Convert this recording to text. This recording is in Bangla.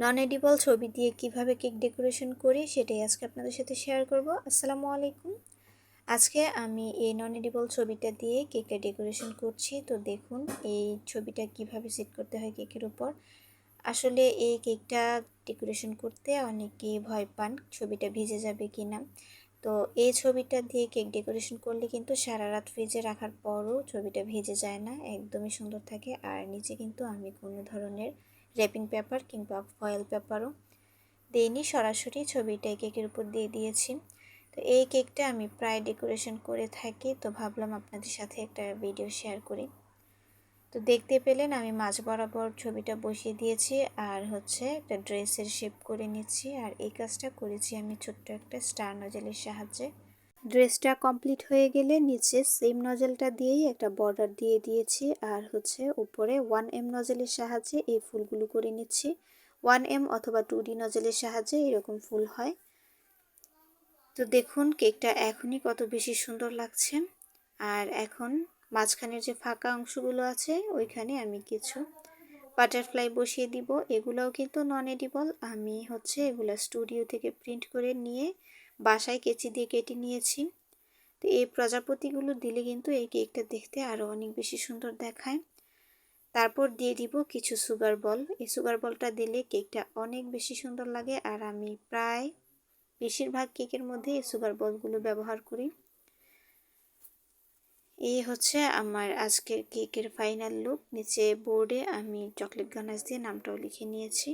নন এডিবল ছবি দিয়ে কীভাবে কেক ডেকোরেশন করি সেটাই আজকে আপনাদের সাথে শেয়ার করব। আসসালামু আলাইকুম। আজকে আমি এই নন এডিবল ছবিটা দিয়ে কেকটা ডেকোরেশন করছি। তো দেখুন, এই ছবিটা কীভাবে সেট করতে হয় কেকের উপর। আসলে এই কেকটা ডেকোরেশন করতে অনেকেই ভয় পান ছবিটা ভিজে যাবে কি না তো এই ছবিটা দিয়ে কেক ডেকোরেশন করলে কিন্তু সারা রাত ফ্রিজে রাখার পরও ছবিটা ভেজে যায় না, একদমই সুন্দর থাকে। আর নিচে কিন্তু আমি কোনো ধরনের র্যাপিং পেপার কিংবা ফয়েল পেপারও দিইনি, সরাসরি ছবিটা কেকের উপর দিয়ে দিয়েছি। তো এই কেকটা আমি প্রায় ডেকোরেশন করে থাকি, তো ভাবলাম আপনাদের সাথে একটা ভিডিও শেয়ার করি। তো দেখতে পেলেন আমি মাঝ বরাবর ছবিটা বসিয়ে দিয়েছি আর হচ্ছে একটা ড্রেসের শেপ করে নিচ্ছি। আর এই কাজটা করেছি আমি ছোট্ট একটা স্টার নজেলের সাহায্যে। ড্রেসটা কমপ্লিট হয়ে গেলে নিচে সেম নজেলটা দিয়েই একটা বর্ডার দিয়ে দিয়েছি। আর হচ্ছে উপরে ওয়ান এম নজেলের সাহায্যে এই ফুলগুলো করে নিচ্ছি। ওয়ান এম অথবা টু ডি নজেলের সাহায্যে এরকম ফুল হয়। তো দেখুন কেকটা এখনই কত বেশি সুন্দর লাগছে। আর এখন মাঝখানের যে ফাঁকা অংশগুলো আছে, ওইখানে আমি কিছু বাটারফ্লাই বসিয়ে দিব। এগুলোও কিন্তু নন এডিবল আমি হচ্ছে এগুলো স্টুডিও থেকে প্রিন্ট করে নিয়ে বাসায় কেচি দিয়ে কেটে নিয়েছি। তো এই প্রজাপতিগুলো দিলে কিন্তু এই কেকটা দেখতে আরও অনেক বেশি সুন্দর দেখায়। তারপর দিয়ে দিব কিছু সুগার বল এই সুগার বলটা দিলে কেকটা অনেক বেশি সুন্দর লাগে আর আমি প্রায় বেশিরভাগ কেকের মধ্যে এই সুগার বলগুলো ব্যবহার করি। এই হচ্ছে আমার আজকের কেকের ফাইনাল লুক নিচে বোর্ডে আমি চকলেট গানাস দিয়ে নামটাও লিখে নিয়েছি।